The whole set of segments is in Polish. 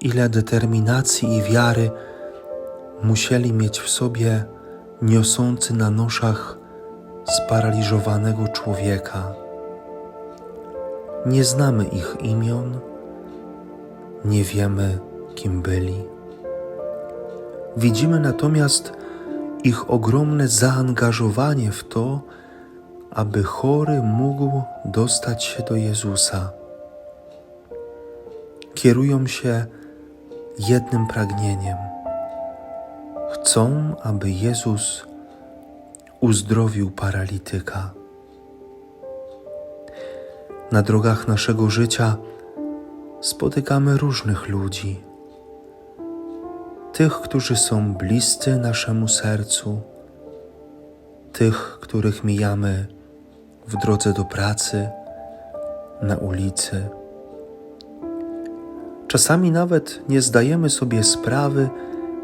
ile determinacji i wiary musieli mieć w sobie niosący na noszach sparaliżowanego człowieka. Nie znamy ich imion, nie wiemy, kim byli. Widzimy natomiast ich ogromne zaangażowanie w to, aby chory mógł dostać się do Jezusa. Kierują się jednym pragnieniem. Chcą, aby Jezus uzdrowił paralityka. Na drogach naszego życia spotykamy różnych ludzi. Tych, którzy są bliscy naszemu sercu, tych, których mijamy w drodze do pracy, na ulicy. Czasami nawet nie zdajemy sobie sprawy,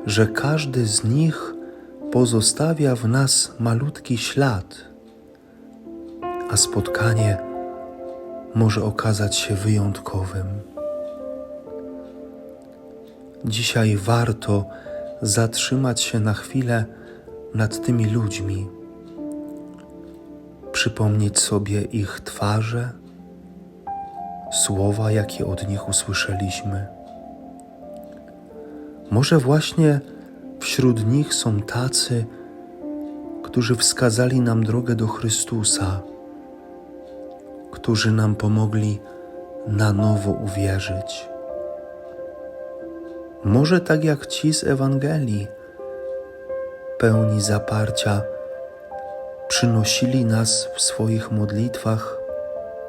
że każdy z nich pozostawia w nas malutki ślad, a spotkanie może okazać się wyjątkowym. Dzisiaj warto zatrzymać się na chwilę nad tymi ludźmi, przypomnieć sobie ich twarze, słowa, jakie od nich usłyszeliśmy. Może właśnie wśród nich są tacy, którzy wskazali nam drogę do Chrystusa, którzy nam pomogli na nowo uwierzyć. Może tak jak ci z Ewangelii, pełni zaparcia, przynosili nas w swoich modlitwach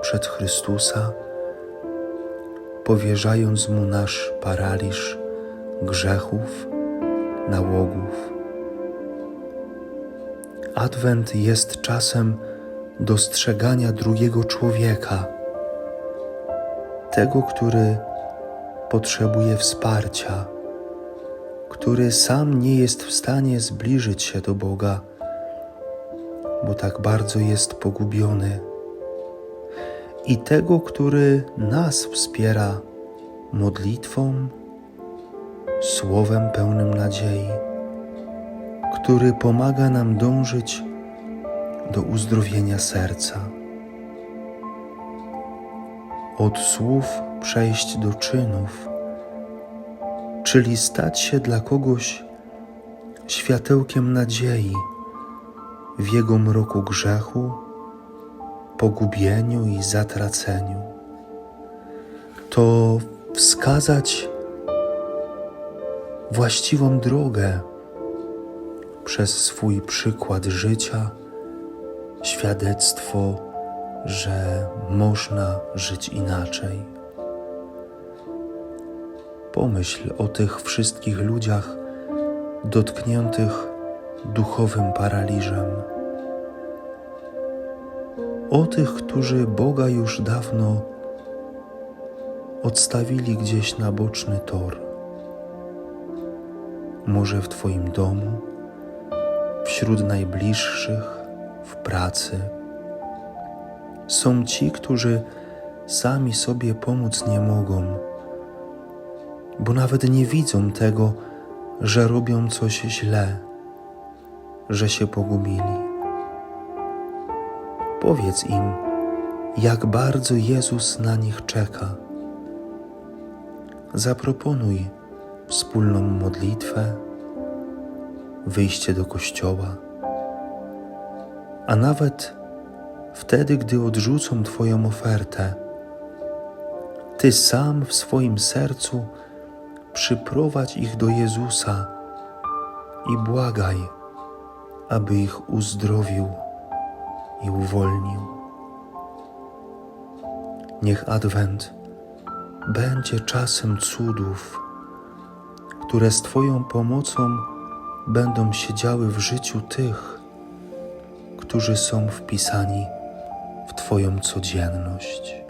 przed Chrystusa, powierzając Mu nasz paraliż grzechów, nałogów. Adwent jest czasem dostrzegania drugiego człowieka, tego, który potrzebuje wsparcia, który sam nie jest w stanie zbliżyć się do Boga, bo tak bardzo jest pogubiony, i tego, który nas wspiera modlitwą, słowem pełnym nadziei, który pomaga nam dążyć do uzdrowienia serca. Od słów przejść do czynów, czyli stać się dla kogoś światełkiem nadziei w jego mroku grzechu, pogubieniu i zatraceniu. To wskazać właściwą drogę przez swój przykład życia, świadectwo, że można żyć inaczej. Pomyśl o tych wszystkich ludziach dotkniętych duchowym paraliżem. O tych, którzy Boga już dawno odstawili gdzieś na boczny tor. Może w Twoim domu, wśród najbliższych, w pracy. Są ci, którzy sami sobie pomóc nie mogą bo nawet nie widzą tego, że robią coś źle, że się pogubili. Powiedz im, jak bardzo Jezus na nich czeka. Zaproponuj wspólną modlitwę, wyjście do kościoła, a nawet wtedy, gdy odrzucą Twoją ofertę, Ty sam w swoim sercu przyprowadź ich do Jezusa i błagaj, aby ich uzdrowił i uwolnił. Niech Adwent będzie czasem cudów, które z Twoją pomocą będą się działy w życiu tych, którzy są wpisani w Twoją codzienność.